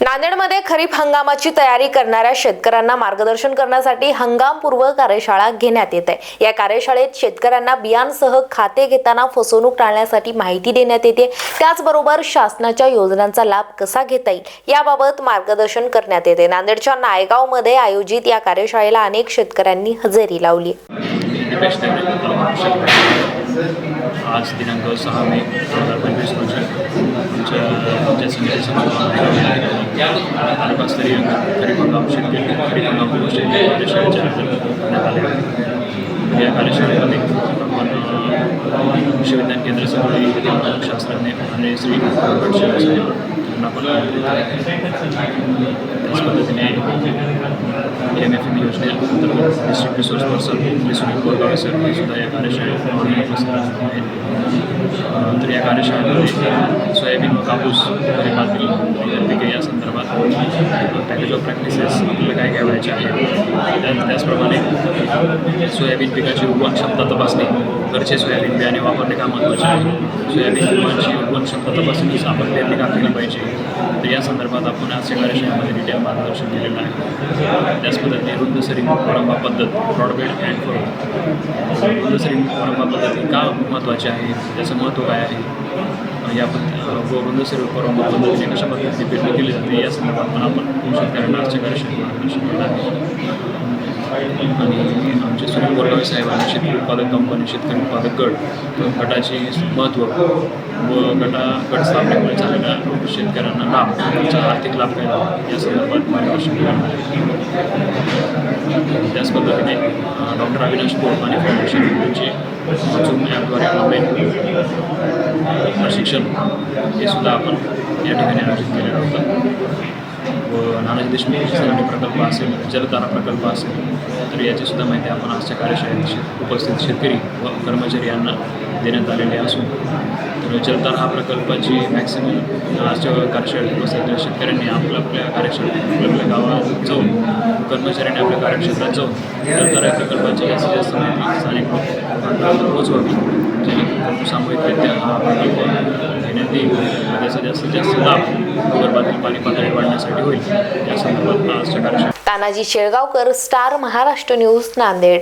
नांदेडमध्ये खरीप हंगामाची तयारी करणाऱ्या शेतकऱ्यांना मार्गदर्शन करण्यासाठी हंगामपूर्व कार्यशाळा घेण्यात येत आहे. या कार्यशाळेत शेतकऱ्यांना बियांसह खाते घेताना फसवणूक टाळण्यासाठी माहिती देण्यात येते. त्याचबरोबर शासनाच्या योजनांचा लाभ कसा घेता येईल याबाबत मार्गदर्शन करण्यात येते. नांदेडच्या नायगावमध्ये आयोजित या कार्यशाळेला अनेक शेतकऱ्यांनी हजेरी लावली. आज दिनांक सहा मे दोन हजार पंचवीस रोजी आमच्या आमच्या समितीच्या तालुकास्तरीय खरीप हंगाम शेतकरी खरीप हंगाम पूर्व शेतकरी कार्यशाळेचे करण्यात आले. या कार्यशाळेमध्ये आपण विज्ञान केंद्र समिती शास्त्रज्ञ आणि श्री साहेब यांना त्याच पद्धतीने एम एफ एम योजनेअंतर्गत district resource person Shri Sunil सुद्धा या कार्यशाळेत उपस्थित तर या कार्यशाळेमध्ये सोयाबीन व कापूस खरीपातील पिके या संदर्भात पॅकेज ऑफ प्रॅक्टिसेस आपल्याला काय काय व्हायचे आहे त्या सोयाबीन पिकाची उगवण क्षमता तपासणी घरचे सोयाबीन बियाणे वापरणे का महत्त्वाचे आहे? सोयाबीन पिकांची उगवण क्षमता तपासणी आपण पेरणी का केली पाहिजे? तर या संदर्भात आपण आज या कार्यशाळेमध्ये डिटेल मार्गदर्शन केलेलं आहे. त्याच पद्धतीने रुंदसरी परंबा पद्धत ब्रॉडबँड अँड फॉर रुंदसरी कोळंबा पद्धत ही का महत्त्वाची आहे? त्याचं महत्त्व काय आहे? या पद्धती व रुंदसरी कोळंबा पद्धतीने कशा पद्धतीने पेरणी केली जाते या संदर्भात पण आपण शेतकऱ्यांना आजच्या कार्यशाळेत मार्गदर्शन केलं आहे आमचे सुनील शेतकरी उत्पादक कंपनी शेतकरी उत्पादक गट गटाचे महत्त्व व गटा गट स्थापनेमुळे झालेल्या शेतकऱ्यांना लाभ त्यांचा आर्थिक लाभ काय झाला या संदर्भात मार्गदर्शन केलं आहे. त्याच पद्धतीने डॉक्टर अविनाश पोळ आणि फाउंडेशन यांचे झूम ॲपद्वारे ऑनलाईन प्रशिक्षण हे सुद्धा आपण या ठिकाणी आयोजित केलेलं होतं व नानाजी देशमुख सरांनी प्रकल्प असेल जलतारा प्रकल्प असेल तर याची सुद्धा माहिती आपण आजच्या कार्यशाळेत उपस्थित शेतकरी व कर्मचारी यांना देण्यात आलेली असून तर जलतारा हा प्रकल्पाची मॅक्सिमम आजच्या कार्यशाळेत उपस्थित शेतकऱ्यांनी आपल्या आपल्या कार्यशाळेत आपल्या आपल्या गावात जाऊन कर्मचाऱ्यांनी आपल्या कार्यक्षेत्रात जाऊन जलतारा प्रकल्पाची जास्तीत जास्त माहिती स्थानिक पोहोचवावी जेणेकरून सामूहिकरित्या हा प्रकल्प घेण्यात त्याचा जास्तीत जास्त लाभ भूगर्भातील पाणी पातळी वाढण्यासाठी होईल. या संदर्भात आजच्या कार्यशाळेत तानाजी शेळगावकर स्टार महाराष्ट्र न्यूज नांदेड.